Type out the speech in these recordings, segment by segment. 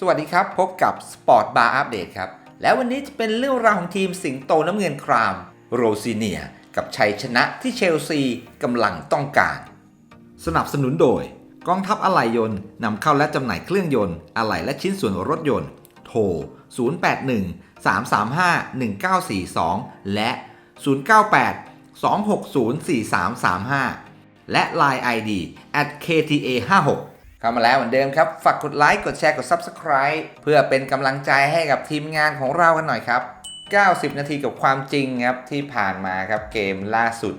สวัสดีครับ พบกับ Sport Bar Update ครับ แล้ววันนี้จะเป็นเรื่องราวของทีมสิงโตน้ำเงินคราม โรซิเนีย กับชัยชนะที่เชลซีกำลังต้องการ สนับสนุนโดย กองทัพอะไหล่ยนต์นำเข้าและจำหน่ายเครื่องยนต์อะไหล่และชิ้นส่วนรถยนต์ โทร 081 335 1942 และ 098 260 4335 และ Line ID at kta 56 เข้ามาแล้วเหมือนเดิมครับ ฝากกดไลค์ กดแชร์ กด Subscribe เพื่อเป็นกำลังใจให้กับทีมงานของเรากันหน่อยครับ 90 นาทีกับความจริงครับ ที่ผ่านมาครับเกมล่าสุด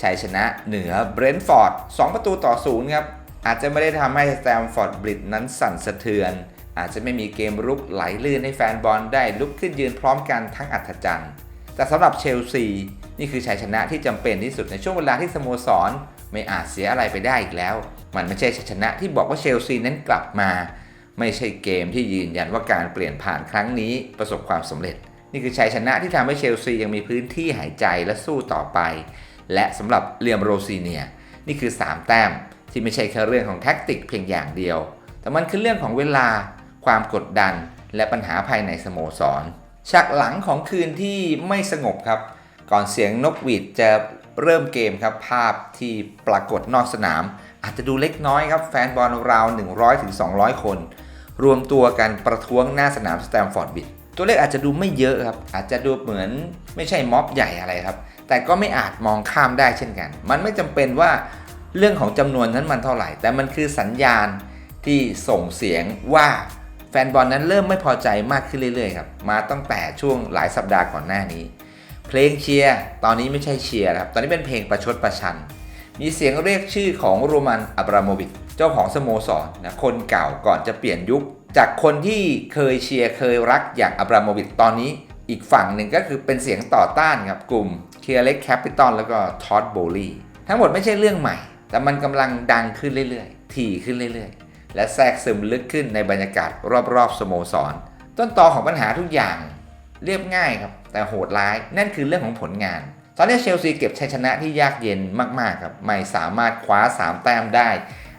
ชัยชนะเหนือเบรนท์ฟอร์ด 2 ประตูต่อศูนย์ครับ อาจจะไม่ได้ทำให้สแตมฟอร์ดบริดนั้นสั่นสะเทือน อาจจะไม่มีเกมรุกไหลลื่นให้แฟนบอลได้ลุกขึ้นยืนพร้อมกันทั้งอัศจรรย์แต่สำหรับเชลซีนี่คือชัยชนะที่จำเป็นที่สุดในช่วงเวลาที่สโมสร ไม่อาจเสียอะไรไปได้อีกแล้ว มันไม่ใช่ชัยชนะที่บอกว่าเชลซีนั้นกลับมา ไม่ใช่เกมที่ยืนยันว่าการเปลี่ยนผ่านครั้งนี้ประสบความสำเร็จ นี่คือชัยชนะที่ทำให้เชลซียังมีพื้นที่หายใจและสู้ต่อไป และสำหรับเลียมโรซีเนีย นี่คือ 3 แต้มที่ไม่ใช่แค่เรื่องของแท็กติกเพียงอย่างเดียว แต่มันคือเรื่องของเวลา ความกดดัน และปัญหาภายในสโมสร ฉากหลังของคืนที่ไม่สงบครับ ก่อนเสียงนกหวีดจะเริ่มเกมครับ ภาพที่ปรากฏนอกสนาม อาจจะดูเล็กน้อยครับแฟนบอลราว 100-200 คน รวมตัวกันประท้วงหน้าสนามสแตมฟอร์ดบิดตัวเลขอาจจะดูไม่เยอะครับ อาจจะดูเหมือนไม่ใช่ม็อบใหญ่อะไรครับ แต่ก็ไม่อาจมองข้ามได้เช่นกัน มันไม่จำเป็นว่าเรื่องของจำนวนนั้นมันเท่าไหร่ แต่มันคือสัญญาณที่ส่งเสียงว่าแฟนบอลนั้นเริ่มไม่พอใจมากขึ้นเรื่อยๆครับ มาตั้งแต่ช่วงหลายสัปดาห์ก่อนหน้านี้ เพลงเชียร์ตอนนี้ไม่ใช่เชียร์ครับ ตอนนี้เป็นเพลงประชดประชัน มีเสียงเรียกชื่อของโรมันอับราโมวิชเจ้าของสโมสรนะคนเก่าก่อนจะเปลี่ยนยุค จากคนที่เคยเชียร์เคยรักอย่างอับราโมวิชตอนนี้ อีกฝั่งหนึ่งก็คือเป็นเสียงต่อต้านครับกลุ่มเคียร์เล็กแคปิตอลแล้วก็ทอดโบลีทั้งหมดไม่ใช่เรื่องใหม่ แต่มันกำลังดังขึ้นเรื่อยๆ ถี่ขึ้นเรื่อยๆ และแทรกซึมลึกขึ้นในบรรยากาศรอบๆสโมสร ต้นตอของปัญหาทุกอย่าง เรียบง่ายครับแต่โหดร้ายนั่นคือเรื่องของผลงาน ตอนนี้เชลซีเก็บชัยชนะที่ยากเย็นมากๆครับ ไม่สามารถคว้า 3 แต้มได้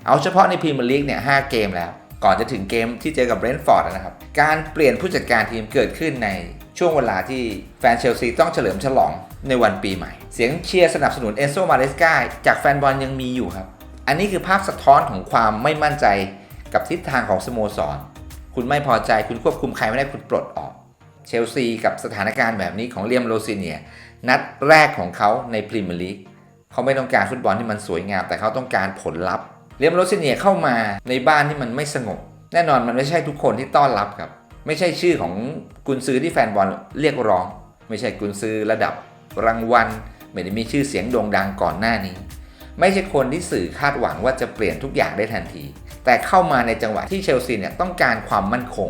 เอาเฉพาะในพรีเมียร์ลีกเนี่ยหเกมแล้ว ก่อนจะถึงเกมที่เจอกับเบรนท์ฟอร์ดนะครับ การเปลี่ยนผู้จัดการทีมเกิดขึ้นในช่วงเวลาที่แฟนเชลซีต้องเฉลิมฉลองในวันปีใหม่ เสียงเชียร์สนับสนุนเอนโซมาเลสกาจากแฟนบอลยังมีอยู่ครับ อันนี้คือภาพสะท้อนของความไม่มั่นใจกับทิศทางของสโมสร คุณไม่พอใจคุณควบคุมใครไม่ได้คุณปลดออก เชลซีกับสถานการณ์แบบนี้ของเลียมโรซิเนีย นัดแรกของเขาในพรีเมียร์ลีกเขาไม่ต้องการฟุตบอลที่มันสวยงาม แต่เขาต้องการผลลัพธ์เลียมโรซิเนียเข้ามาในบ้านที่มันไม่สงบ แน่นอนมันไม่ใช่ทุกคนที่ต้อนรับครับ ไม่ใช่ชื่อของกุนซือที่แฟนบอลเรียกร้อง ไม่ใช่กุนซือระดับรางวัลไม่ได้มีชื่อเสียงโด่งดังก่อนหน้านี้ ไม่ใช่คนที่สื่อคาดหวังว่าจะเปลี่ยนทุกอย่างได้ทันที แต่เข้ามาในจังหวะที่เชลซีเนี่ยต้องการความมั่นคง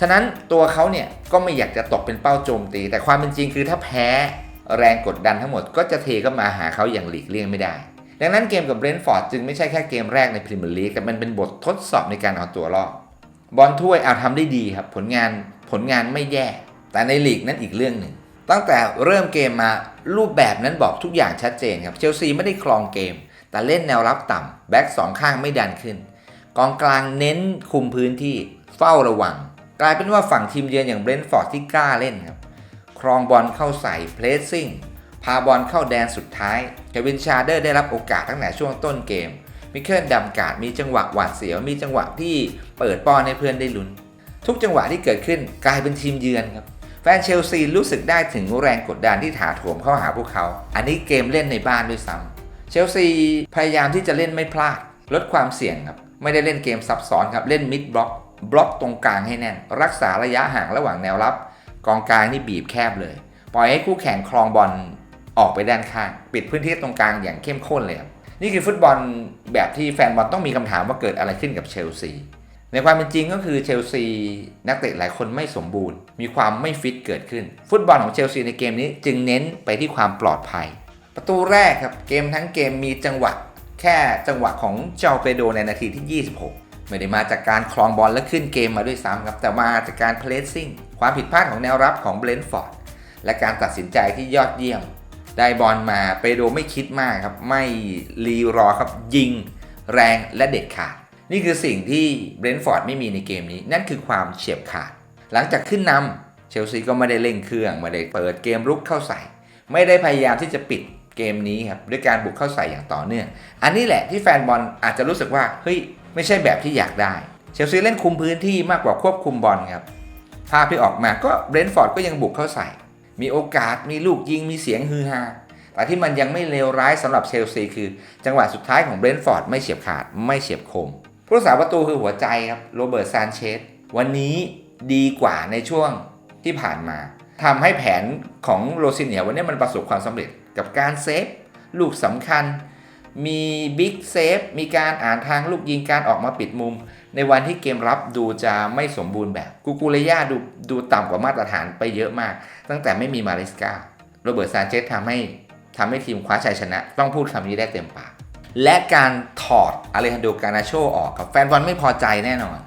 ฉะนั้นตัวเขาเนี่ยก็ไม่อยากจะตกเป็นเป้าโจมตี แต่ความเป็นจริงคือถ้าแพ้ แรงกดดันทั้งหมดก็จะเทเข้ามาหาเขาอย่างหลีกเลี่ยงไม่ได้ ดังนั้นเกมกับเบรนท์ฟอร์ดจึงไม่ใช่แค่เกมแรกในพรีเมียร์ลีกแต่มันเป็นบททดสอบในการเอาตัวรอดบอลถ้วยเอาทำได้ดีครับผลงานผลงานไม่แย่ แต่ในลีกนั้นอีกเรื่องหนึ่งตั้งแต่เริ่มเกมมารูปแบบนั้นบอกทุกอย่างชัดเจนครับเชลซีไม่ได้ครองเกม แต่เล่นแนวรับต่ำแบ็กสองข้างไม่ดันขึ้น กองกลางเน้นคุมพื้นที่เฝ้าระวัง กลายเป็นว่าฝั่งทีมเยือนอย่างเบรนท์ฟอร์ดที่กล้าเล่นครับ ครองบอลเข้าใส่เพลสซิ่งพาบอลเข้าแดนสุดท้ายเควินชาเดอร์ได้รับโอกาสตั้งแต่ช่วงต้นเกม มิเคลดำกาดมีจังหวะหวาดเสียว มีจังหวะที่เปิดป้อนให้เพื่อนได้ลุ้น ทุกจังหวะที่เกิดขึ้นกลายเป็นทีมเยือนครับ แฟนเชลซีรู้สึกได้ถึงแรงกดดันที่ถาโถมเข้าหาพวกเขา อันนี้เกมเล่นในบ้านด้วยซ้ำเชลซีพยายามที่จะเล่นไม่พลาด ลดความเสี่ยงครับ ไม่ได้เล่นเกมซับซ้อนครับ เล่นมิดบล็อก บล็อกตรงกลางให้แน่น รักษาระยะห่างระหว่างแนวรับ กองกลางนี่บีบแคบเลย ปล่อยให้คู่แข่งครองบอลออกไปด้านข้าง ปิดพื้นที่ตรงกลางอย่างเข้มข้นเลยครับนี่คือฟุตบอลแบบที่แฟนบอลต้องมีคำถามว่าเกิดอะไรขึ้นกับเชลซีในความเป็นจริงก็คือเชลซีนักเตะหลายคนไม่สมบูรณ์ มีความไม่ฟิตเกิดขึ้น ฟุตบอลของเชลซีในเกมนี้จึงเน้นไปที่ความปลอดภัย ประตูแรกครับเกมทั้งเกมมีจังหวะ แค่จังหวะของเจ้าเปโดในนาทีที่ 26 ไม่ได้มาจากการคลองบอลและขึ้นเกมมาด้วยซ้ำครับแต่มาจากการเพลสซิ่ง ความผิดพลาดของแนวรับของเบรนท์ฟอร์ดและการตัดสินใจที่ยอดเยี่ยม ได้บอลมาเปโดไม่คิดมากครับ ไม่รีรอครับยิงแรงและเด็ดขาด นี่คือสิ่งที่เบรนท์ฟอร์ดไม่มีในเกมนี้ นั่นคือความเฉียบขาด หลังจากขึ้นนำเชลซีก็ไม่ได้เร่งเครื่องไม่ได้เปิดเกมรุกเข้าใส่ ไม่ได้พยายามที่จะปิดเกมนี้ครับด้วยการบุกเข้าใส่อย่างต่อเนื่อง อันนี้แหละที่แฟนบอลอาจจะรู้สึกว่าเฮ้ยไม่ใช่แบบที่อยากได้ เชลซีเล่นคุมพื้นที่มากกว่าควบคุมบอลครับ ภาพที่ออกมาก็เบรนท์ฟอร์ดก็ยังบุกเข้าใส่ มีโอกาสมีลูกยิงมีเสียงฮือฮาแต่ที่มันยังไม่เลวร้ายสำหรับเชลซีคือ จังหวะสุดท้ายของเบรนท์ฟอร์ดไม่เฉียบขาดไม่เฉียบคม ผู้รักษาประตูคือหัวใจครับโรเบิร์ตซานเชสวันนี้ดีกว่าในช่วงที่ผ่านมาทำให้แผนของโรซิเนียวันนี้มันประสบความสำเร็จกับการเซฟลูกสำคัญ มีบิ๊กเซฟมีการอ่านทางลูกยิงการออกมาปิดมุม ในวันที่เกมรับดูจะไม่สมบูรณ์แบบกูกูเลย่าดูดูต่ำกว่ามาตรฐานไปเยอะมาก ตั้งแต่ไม่มีมาริสกาโรเบิร์ตซานเชสทำให้ทำให้ทีมคว้าชัยชนะ ต้องพูดคำนี้ได้เต็มปาก และการถอดอเลฮันโดกานาโชออกกับแฟนบอลไม่พอใจแน่นอน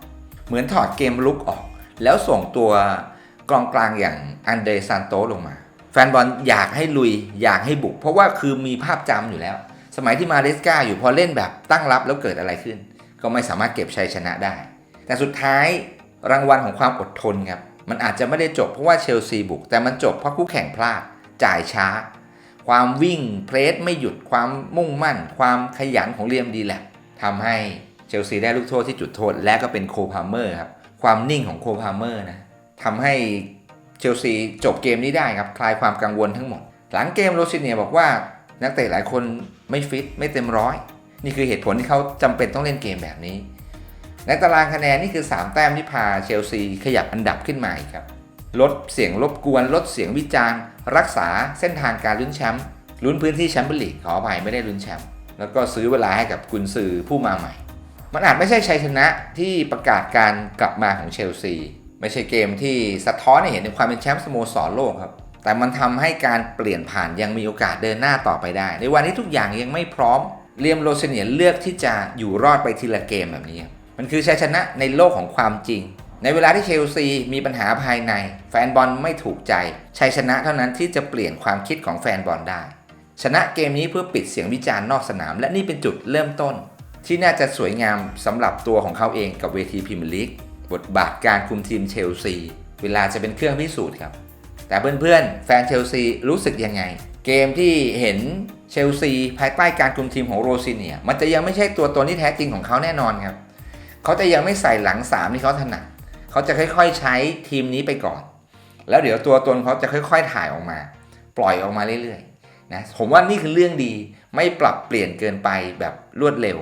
เหมือนถอดเกมลุกออก แล้วส่งตัวกองกลางอย่างอันเดรซานโตลงมา แฟนบอลอยากให้ลุยอยากให้บุก เพราะว่าคือมีภาพจำอยู่แล้ว สมัยที่มาเรสกาอยู่พอเล่นแบบตั้งรับแล้วเกิดอะไรขึ้น ก็ไม่สามารถเก็บชัยชนะได้ แต่สุดท้ายรางวัลของความอดทนครับมันอาจจะไม่ได้จบเพราะว่าเชลซีบุก แต่มันจบเพราะคู่แข่งพลาดจ่ายช้า ความวิ่งเพรสไม่หยุดความมุ่งมั่น ความขยันของเรียมดีแลบทำให้เชลซีได้ลูกโทษที่จุดโทษ และก็เป็นโคพาเมอร์ครับความนิ่งของโคพาเมอร์นะทำให้เชลซีจบเกมนี้ได้ครับคลายความกังวลทั้งหมด หลังเกมโรซิเนียบอกว่า นักเตะหลายคนไม่ฟิตไม่เต็มร้อย นี่คือเหตุผลที่เขาจำเป็นต้องเล่นเกมแบบนี้ ในตารางคะแนนนี่คือ 3 แต้มที่พาเชลซีขยับอันดับขึ้นมาอีกครับ ลดเสียงรบกวน ลดเสียงวิจารณ์ รักษาเส้นทางการลุ้นแชมป์ลุ้นพื้นที่แชมเปี้ยนลีกขออภัยไม่ได้ลุ้นแชมป์แล้วก็ซื้อเวลาให้กับกุนซือผู้มาใหม่ มันอาจไม่ใช่ชัยชนะที่ประกาศการกลับมาของเชลซีไม่ใช่เกมที่สะท้อนให้เห็นถึงความเป็นแชมป์สโมสรโลกครับ แต่มันทำให้การเปลี่ยนผ่านยังมีโอกาสเดินหน้าต่อไปได้ ในวันนี้ทุกอย่างยังไม่พร้อมเลียมโรเซเนียเลือกที่จะอยู่รอดไปทีละเกมแบบนี้ มันคือชัยชนะในโลกของความจริง ในเวลาที่เชลซีมีปัญหาภายใน แฟนบอลไม่ถูกใจชัยชนะเท่านั้นที่จะเปลี่ยนความคิดของแฟนบอลได้ ชนะเกมนี้เพื่อปิดเสียงวิจารณ์นอกสนาม และนี่เป็นจุดเริ่มต้น ที่น่าจะสวยงามสำหรับตัวของเขาเองกับเวทีพรีเมียร์ลีกบทบาทการคุมทีมเชลซีเวลาจะเป็นเครื่องพิสูจน์ครับ แต่เพื่อนๆ แฟนเชลซีรู้สึกยังไง เกมที่เห็นเชลซีภายใต้การคุมทีมของโรซิเนียมันจะยังไม่ใช่ตัวตนที่แท้จริงของเขาแน่นอนครับเขาจะยังไม่ใส่หลังสามที่เขาถนัดเขาจะค่อย ๆ ใช้ทีมนี้ไปก่อน แล้วเดี๋ยวตัวตนเขาจะค่อย ๆ ถ่ายออกมา ปล่อยออกมาเรื่อยๆนะผมว่านี่คือเรื่องดีไม่ปรับเปลี่ยนเกินไปแบบรวดเร็ว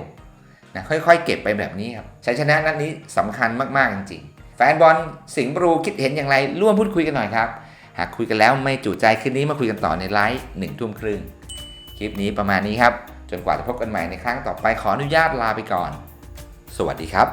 นะค่อย ๆ เก็บไปแบบนี้ครับชัยชนะนัดนี้สำคัญมากๆจริงๆแฟนบอลสิงห์บรูคิดเห็นอย่างไรร่วมพูดคุยกันหน่อยครับ หากคุยกันแล้วไม่จุใจคืนนี้มาคุยกันต่อในไลฟ์หนึ่งทุ่มครึ่ง คลิปนี้ประมาณนี้ครับ จนกว่าจะพบกันใหม่ในครั้งต่อไปขออนุญาตลาไปก่อน สวัสดีครับ